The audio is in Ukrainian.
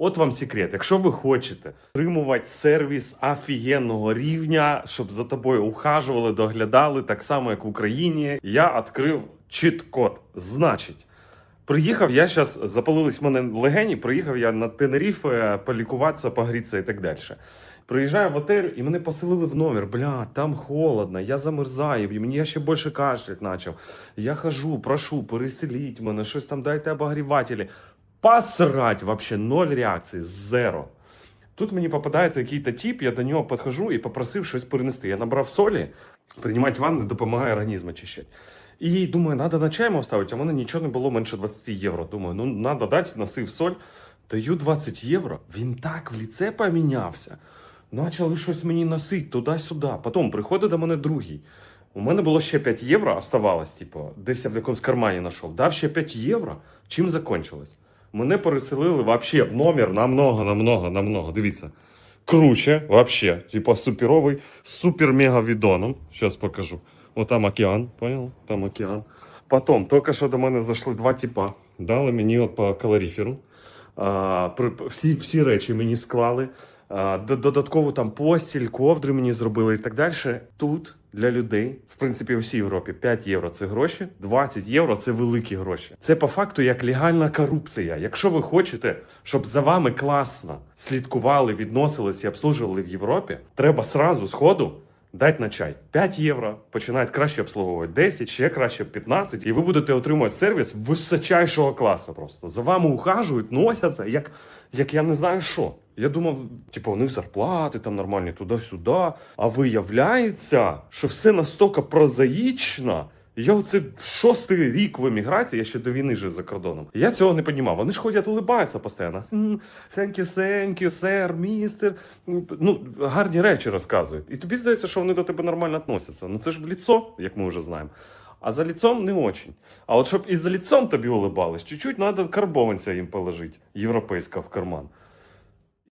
От вам секрет. Якщо ви хочете отримувати сервіс офігенного рівня, щоб за тобою ухажували, доглядали, так само як в Україні, я відкрив чіт-код. Значить, приїхав я зараз, запалились в мене легені, приїхав я на Тенеріфе полікуватися, погрітися і так далі. Приїжджаю в отель, і мене поселили в номер. Бля, там холодно, я замерзаю, і мені я ще більше кашлять почав. Я хожу, прошу, переселіть мене, щось там дайте обогрівателі. Посрать, вообще ноль реакції, зеро. Тут мені попадається якийсь тип, я до нього підходжу і попросив щось перенести. Я набрав солі, приймати ванну допомагає організм очищати. І думаю, треба на чай ставити, а в мене нічого не було менше 20 євро. Думаю, ну треба дати, носив соль. Даю 20 євро. Він так в ліце помінявся. Почали щось мені носити туди-сюди. Потім приходить до мене другий. У мене було ще 5 євро, оставалось, типу, десь я в якомусь кармані знайшов. Дав ще 5 євро. Чим закончилось? Мене переселили вообще в номер намного, намного, намного. Дивіться. Круче, вообще. Типа суперовий, супер-мега відоном. Зараз покажу. О, там океан, понял? Там океан. Потім, тільки що до мене зайшли два типа. Дали мені от по калоріферу. А, при- всі, всі речі мені склали. А, додатково там постіль, ковдри мені зробили і так далі. Тут для людей, в принципі, у всій Європі 5 євро це гроші, 20 євро це великі гроші. Це по факту як легальна корупція. Якщо ви хочете, щоб за вами класно слідкували, відносились і обслужували в Європі, треба сразу з ходу дати на чай 5 євро, починають краще обслуговувати 10, ще краще 15, і ви будете отримувати сервіс височайшого класу. Просто за вами ухажують, носяться, як, як я не знаю що. Я думав, типу, у них зарплати там нормальні туди-сюди. А виявляється, що все настільки прозаїчно. Я оце шостий рік в еміграції, я ще до війни жив за кордоном. Я цього не розумів. Вони ж ходять, улибаються постійно. «М, Thank you, thank you, сер, містер. Ну, гарні речі розказують. І тобі здається, що вони до тебе нормально відносяться. Ну це ж в ліцо, як ми вже знаємо. А за лицом не очень. А от щоб і за лицом тобі улибались, чуть-чуть треба карбованця їм положити, європейського в карман.